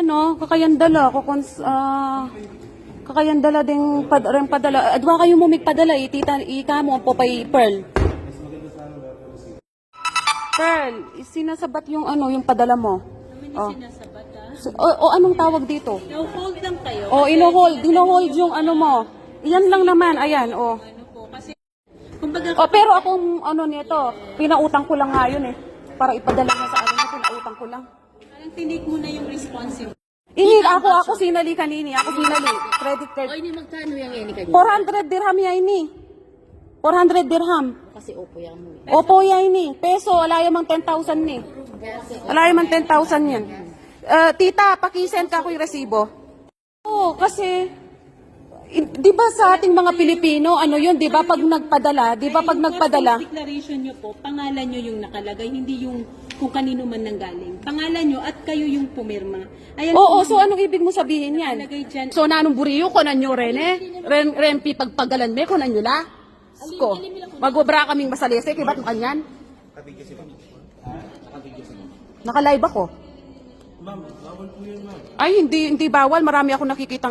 Ayan o, kakayan dala. Kukons, ah, kakayan dala ding pad, rin padala. Adwa kayo mo padala, itita, ika mo po pay Pearl. Pearl, sinasabat yung ano, yung padala mo. Oh. Sinasabat ah. So, o, o anong tawag dito? No-hold lang kayo. O, ino-hold, dino-hold yung ano mo. Iyan lang naman, ayan, o. Ano po, kasi, kumbaga, O, pero akong ano nito, pinautang ko lang nga yun eh. Para ipadala niya sa ano pinautang ko lang. Parang tinik mo na yung responsive. Ini, ako, ako sinali kanini, ako sinali. Credit card. O, ini magkano yung ini kanyo? 400 dirham ya ini. 400 dirham. Kasi opo yan mo. Opo ya ini. Peso, wala yung 10,000 ni. Wala yung 10,000 yan. Eh, tita, pakisend ka ko yung resibo. Oo, kasi, i- di ba sa ating mga Pilipino, ano yun, di ba pag nagpadala, di ba pag nagpadala, declaration nyo po, pangalan nyo yung nakalagay, hindi yung kung kanino man nanggaling. Pangalan nyo at kayo yung pumirma. Ayan Oo, po, so anong ibig mo sabihin yan? nakalagay dyan. So nanong buriyo ko na nyo rin eh. Ren, rempi pagpagalan me ko na nyo la. Ko. Magobra kaming masalese, kibat mo kanyan? Naka-live ako. Ay, hindi, hindi bawal. Marami ako nakikitang